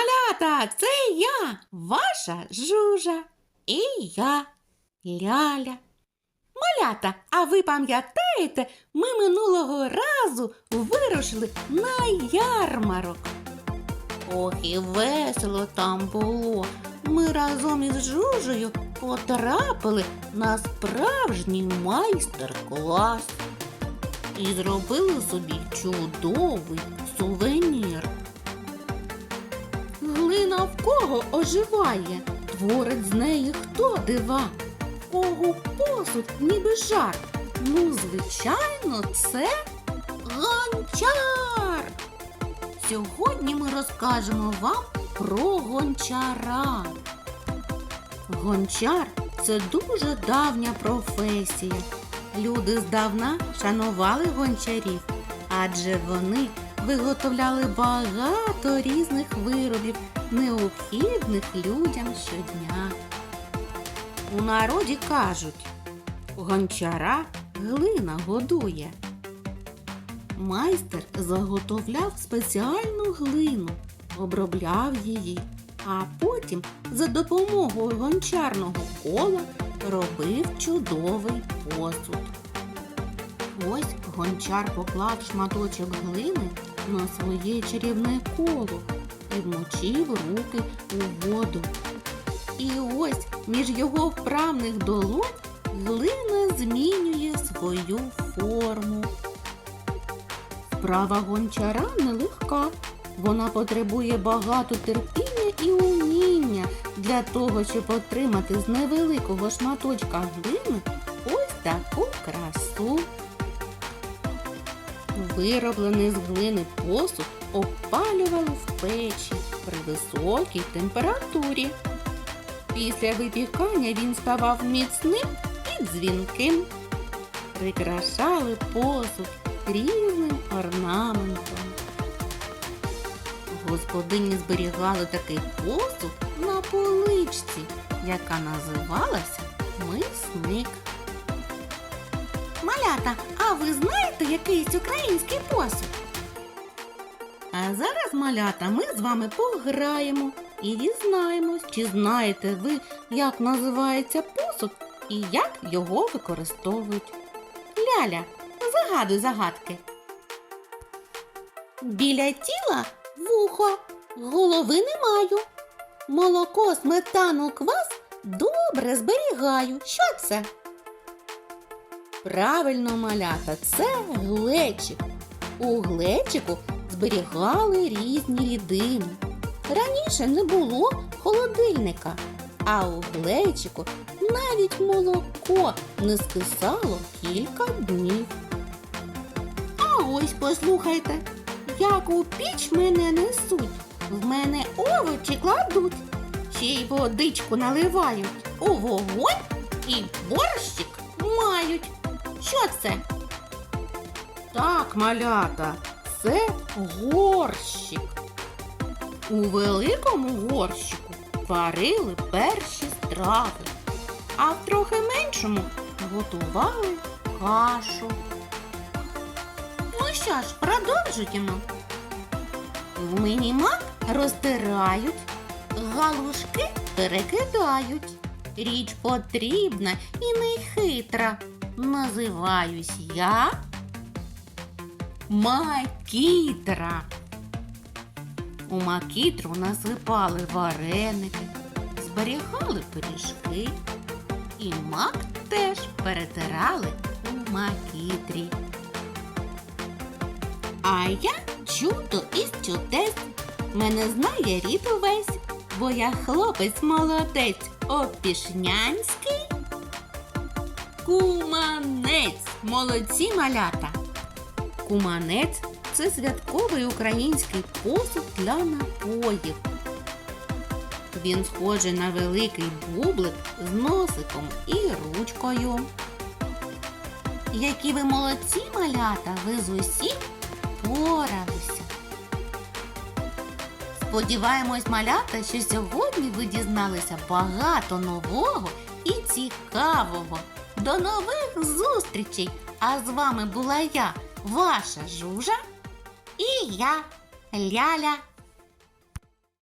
Малята, це я, ваша жужа. І я, Ляля. Малята, а ви пам'ятаєте, ми минулого разу вирушили на ярмарок. Ох, і весело там було. Ми разом із Жужею потрапили на справжній майстер-клас і зробили собі чудовий в кого оживає, творить з неї хто дива, кого посуд ніби жар. Ну, звичайно, це гончар. Сьогодні ми розкажемо вам про гончара. Гончар це дуже давня професія. Люди здавна шанували гончарів, адже вони виготовляли багато різних виробів, необхідних людям щодня. У народі кажуть, гончара глина годує. Майстер заготовляв спеціальну глину, обробляв її, а потім за допомогою гончарного кола робив чудовий посуд. Ось гончар поклав шматочок глини на своє чарівне коло і вмочив руки у воду. І ось між його вправних долонь глина змінює свою форму. Справа гончара нелегка. Вона потребує багато терпіння і уміння для того, щоб отримати з невеликого шматочка глини ось таку красу. Вироблений з глини посуд опалювали в печі при високій температурі. Після випікання він ставав міцним і дзвінким. Прикрашали посуд різним орнаментом. Господині зберігали такий посуд на поличці, яка називалася мисник. Малята, а ви знаєте якийсь український посуд? А зараз, малята, ми з вами пограємо і дізнаємось, чи знаєте ви, як називається посуд і як його використовують. Ляля, загадуй загадки. Біля тіла вухо, голови не маю. Молоко, сметану, квас добре зберігаю. Що це? Правильно, малята, це глечик. У глечику зберігали різні рідини. Раніше не було холодильника, а у глечику навіть молоко не скисало кілька днів. А ось послухайте, як у піч мене несуть, в мене овочі кладуть, ще й водичку наливають, у вогонь і борщик мають. Що це? Так, малята, це горщик. У великому горщику варили перші страви, а в трохи меншому готували кашу. Ну що ж, продовжуємо. В мінімак розтирають, галушки перекидають. Річ потрібна і не хитра. Називаюсь я Макітра. У макітру насипали вареники, зберігали пиріжки. І мак теж перетирали у макітрі. А я чудо із чудес. Мене знає рід увесь, бо я хлопець молодець, опішнянський. Куманець. Молодці малята. Куманець це святковий український посуд для напоїв. Він схожий на великий бублик з носиком і ручкою. Які ви молодці малята, ви з усім поралися. Сподіваємось, малята, що сьогодні ви дізналися багато нового і цікавого. До нових зустрічей! А з вами була я, ваша жужа і я, Ляля